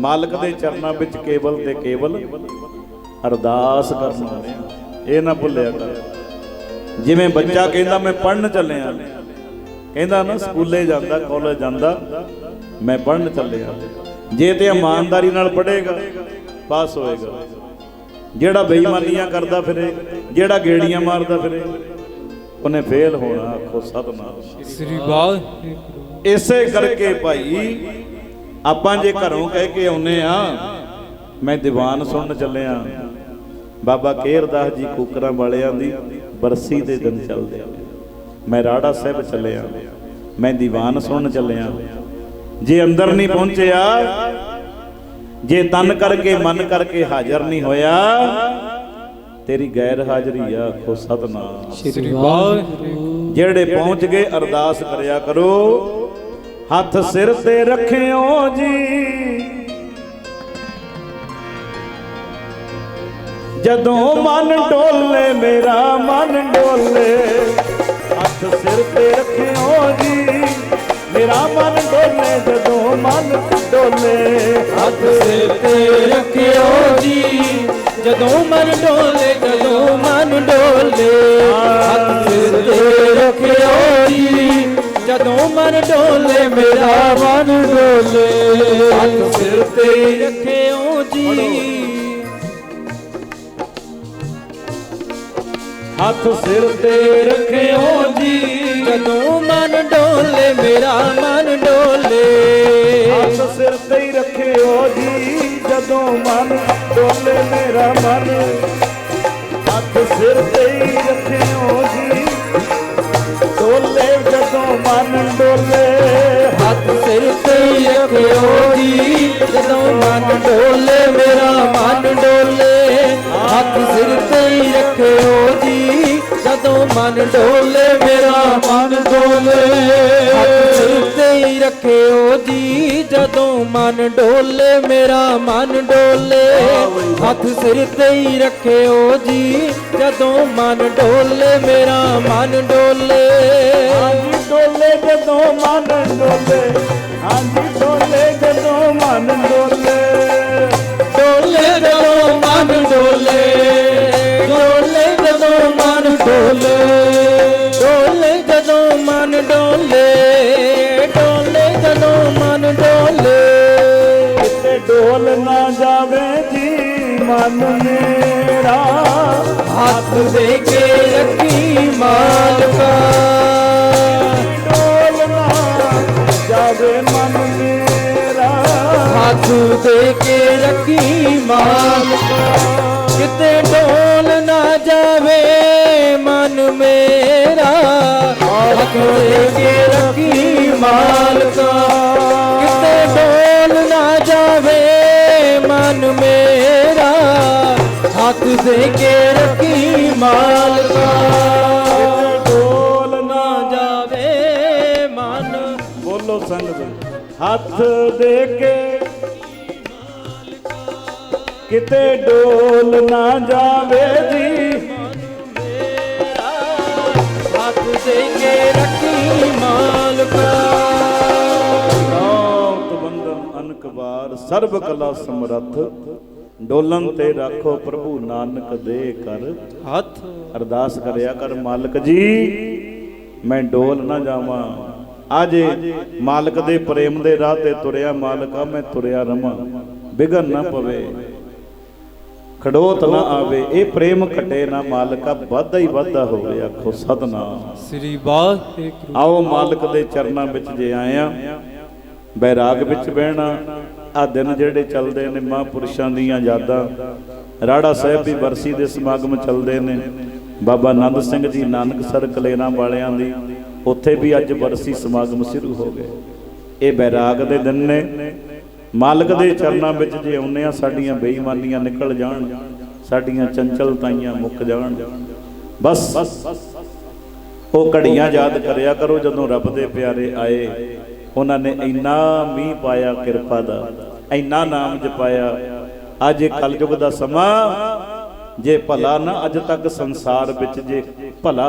ਮਾਲਕ ਦੇ ਚਰਨਾਂ ਵਿੱਚ ਕੇਵਲ ਤੇ ਕੇਵਲ ਅਰਦਾਸ ਕਰਨ ਇਹ ਨਾ ਭੁੱਲਿਆ ਕਰ। ਜਿਵੇਂ ਬੱਚਾ ਕਹਿੰਦਾ ਮੈਂ ਪੜਨ ਚੱਲਿਆ। ਕਹਿੰਦਾ ਨਾ ਸਕੂਲੇ ਜਾਂਦਾ ਕਾਲਜ ਜਾਂਦਾ ਮੈਂ ਪੜਨ ਚੱਲਿਆ। ਜੇ ਤੇ ਇਮਾਨਦਾਰੀ ਨਾਲ ਪੜ੍ਹੇਗਾ ਪਾਸ ਹੋਏਗਾ। ਜਿਹੜਾ ਬੇਈਮਾਨੀਆਂ ਕਰਦਾ ਫਿਰੇ ਜਿਹੜਾ ਗੇੜੀਆਂ ਮਾਰਦਾ ਫਿਰੇ ਉਹਨੇ ਫੇਲ ਹੋਣਾ ਆਖੋ ਸਤਨਾਮ। ਸ੍ਰੀ ਵਾਹਿਗੁਰੂ ਇਸੇ ਕਰਕੇ ਭਾਈ ਆਪਾਂ ਜੇ ਘਰੋਂ ਕਹਿ ਕੇ ਆਉਨੇ ਆ ਮੈਂ ਦੀਵਾਨ ਸੁਣਨ ਚੱਲਿਆ ਬਾਬਾ ਕੇਰਦਾਸ ਜੀ ਕੁਕਰਾਂ ਵਾਲਿਆਂ ਦੀ ਬਰਸੀ ਦੇ ਦਿਨ ਚੱਲਦੇ ਆ। ਮੈਂ ਰਾੜਾ ਸਾਹਿਬ ਚੱਲਿਆ ਮੈਂ ਦੀਵਾਨ ਸੁਣਨ ਚੱਲਿਆ ਜੇ ਅੰਦਰ ਨਹੀਂ ਪਹੁੰਚਿਆ ਜੇ ਤਨ ਕਰਕੇ ਮਨ ਕਰਕੇ ਹਾਜ਼ਰ ਨਹੀਂ ਹੋਇਆ ਤੇਰੀ ਗੈਰ ਹਾਜ਼ਰੀ ਆ ਆਖੋ ਸਤਨਾਮ। ਸ੍ਰੀ ਵਾਹਿਗੁਰੂ। ਜਿਹੜੇ ਪਹੁੰਚ ਗਏ ਅਰਦਾਸ ਕਰਿਆ ਕਰੋ। ਹੱਥ ਸਿਰ ਤੇ ਰੱਖਿਓ ਜੀ। ਜਦੋਂ ਮਨ ਡੋਲੇ, ਮੇਰਾ ਮਨ ਡੋਲੇ, ਹੱਥ ਸਿਰ ਤੇ ਰੱਖਿਓ ਜੀ। ਮੇਰਾ ਮਨ ਡੋਲੇ ਜਦੋਂ ਜਦੋਂ ਮਨ ਡੋਲੇ ਮੇਰਾ ਮਨ ਡੋਲੇ। ਹੱਥ ਸਿਰ ਤੇ ਰੱਖਿਓ ਜੀ। ਹੱਥ ਸਿਰ ਤੇ ਰੱਖਿਓ ਜੀ। ਜਦੋਂ ਮਨ ਡੋਲੇ ਮੇਰਾ ਮਨ ਡੋਲੇ। ਹੱਥ ਸਿਰ ਤੇ ਰੱਖਿਓ ਜੀ। ਜਦੋਂ ਮਨ ਡੋਲੇ ਮੇਰਾ ਮਨ ਤੇ ਰੱਖਿਓ ਜੀ ਜਦੋਂ ਮਨ ਡੋਲੇ ਮੇਰਾ ਮਨ ਡੋਲੇ। ਹੱਥ ਸਿਰ ਤੇ ਰੱਖਿਓ ਜੀ ਜਦੋਂ ਮਨ ਡੋਲੇ ਮੇਰਾ ਮਨ ਡੋਲੇ। ਹਾਂਜੀ ਡੋਲੇ ਜਦੋਂ ਮਨ ਡੋਲੇ। ਹਾਂਜੀ ਡੋਲੇ ਜਦੋਂ ਮਨ ਡੋਲੇ। ਡੋਲੇ ਜਦੋਂ ਮਨ ਡੋਲੇ। ਡੋਲ ਨਾ ਜਾਵੇ ਜੀ ਮਨ ਮੇਰਾ। ਹੱਥ ਦੇ ਕੇ ਰੱਖੀ ਮਾਲਕਾ। ਡੋਲ ਨਾ ਜਾਵੇ ਮਨ ਮੇਰਾ। ਹੱਥ ਦੇ ਕੇ ਰੱਖੀ ਮਾਲਕਾ। ਕਿਤੇ ਡੋਲ ਨਾ ਜਾਵੇ ਮਨ ਮੇਰਾ। ਹੱਥ ਦੇ ਕੇ ਰੱਖੀ ਮਾਲਕਾ। ਦੇ ਕੇ ਰੱਖੀ ਮਾਲਕਾ। ਡੋਲ ਨਾ ਨਾ ਜਾਵੇ ਮਨ। ਬੋਲੋ ਸੰਗਤ। ਹੱਥ ਦੇ ਕੇ ਕਿਤੇ ਡੋਲ ਨਾ ਜਾਵੇ ਜੀ। ਹੱਥ ਦੇ ਕੇ ਰੱਖੀ ਮਾਲਕਾ। ਨਾਮ ਤਵੰਦਨ ਅਨਕਬਾਰ ਸਰਬ ਕਲਾ ਸਮਰੱਥ। ਡੋਲਨ ਤੇ ਰੱਖੋ ਪ੍ਰਭੂ ਨਾਨਕ ਦੇ ਕਰ ਹੱਥ। ਅਰਦਾਸ ਕਰਿਆ ਕਰ ਮਾਲਕ ਜੀ ਮੈਂ ਡੋਲ ਨਾ ਜਾਵਾਂ। ਅਜੇ ਮਾਲਕ ਦੇ ਪ੍ਰੇਮ ਦੇ ਰਾਹ ਤੇ ਤੁਰਿਆ ਮਾਲਕਾ ਮੈਂ ਤੁਰਿਆ ਰਵਾਂ। ਵਿਗਨ ਨਾ ਪਵੇ। ਖੜੋਤ ਨਾ ਆਵੇ। ਇਹ ਪ੍ਰੇਮ ਘਟੇ ਨਾ ਮਾਲਕਾ ਵਾਧਾ ਹੀ ਵਾਧਾ ਹੋਵੇ ਆਖੋ ਸਤਨਾਮ। ਸ੍ਰੀ ਵਾਹਿਗੁਰੂ। ਆਓ ਮਾਲਕ ਦੇ ਚਰਨਾਂ ਵਿੱਚ ਜੇ ਆਇਆ ਬੈਰਾਗ ਵਿੱਚ ਬਹਿਣਾ। ਆ ਦਿਨ ਜਿਹੜੇ ਚੱਲਦੇ ਨੇ ਮਹਾਂਪੁਰਸ਼ਾਂ ਦੀਆਂ ਯਾਦਾਂ। ਰਾੜਾ ਸਾਹਿਬ ਦੀ ਵਰਸੀ ਦੇ ਸਮਾਗਮ ਚੱਲਦੇ ਨੇ। ਬਾਬਾ ਆਨੰਦ ਸਿੰਘ ਜੀ ਨਾਨਕਸਰ ਕਲੇਰਾਂ ਵਾਲਿਆਂ ਦੀ। ਉੱਥੇ ਵੀ ਅੱਜ ਵਰਸੀ ਸਮਾਗਮ ਸ਼ੁਰੂ ਹੋ ਗਏ। ਇਹ ਬੈਰਾਗ ਦੇ ਦਿਨ ਨੇ। ਮਾਲਕ ਦੇ ਚਰਨਾਂ ਵਿੱਚ ਜੇ ਆਉਂਦੇ ਆ ਸਾਡੀਆਂ ਬੇਈਮਾਨੀਆਂ ਨਿਕਲ ਜਾਣ। ਸਾਡੀਆਂ ਚੰਚਲਤਾਈਆਂ ਮੁੱਕ ਜਾਣ। ਬਸ, ਉਹ ਘੜੀਆਂ ਯਾਦ ਕਰਿਆ ਕਰੋ ਜਦੋਂ ਰੱਬ ਦੇ ਪਿਆਰੇ ਆਏ। ਉਹਨਾਂ ਨੇ ਇੰਨਾ ਮੀਂਹ ਪਾਇਆ ਕਿਰਪਾ ਦਾ, ਇੰਨਾ ਨਾਮ ਜਪਾਇਆ। ਅੱਜ ਇਹ ਕਲਯੁਗ ਦਾ ਸਮਾਂ, ਜੇ ਭਲਾ ਨਾ ਅਜ ਤੱਕ ਸੰਸਾਰ ਵਿੱਚ ਜੇ ਭਲਾ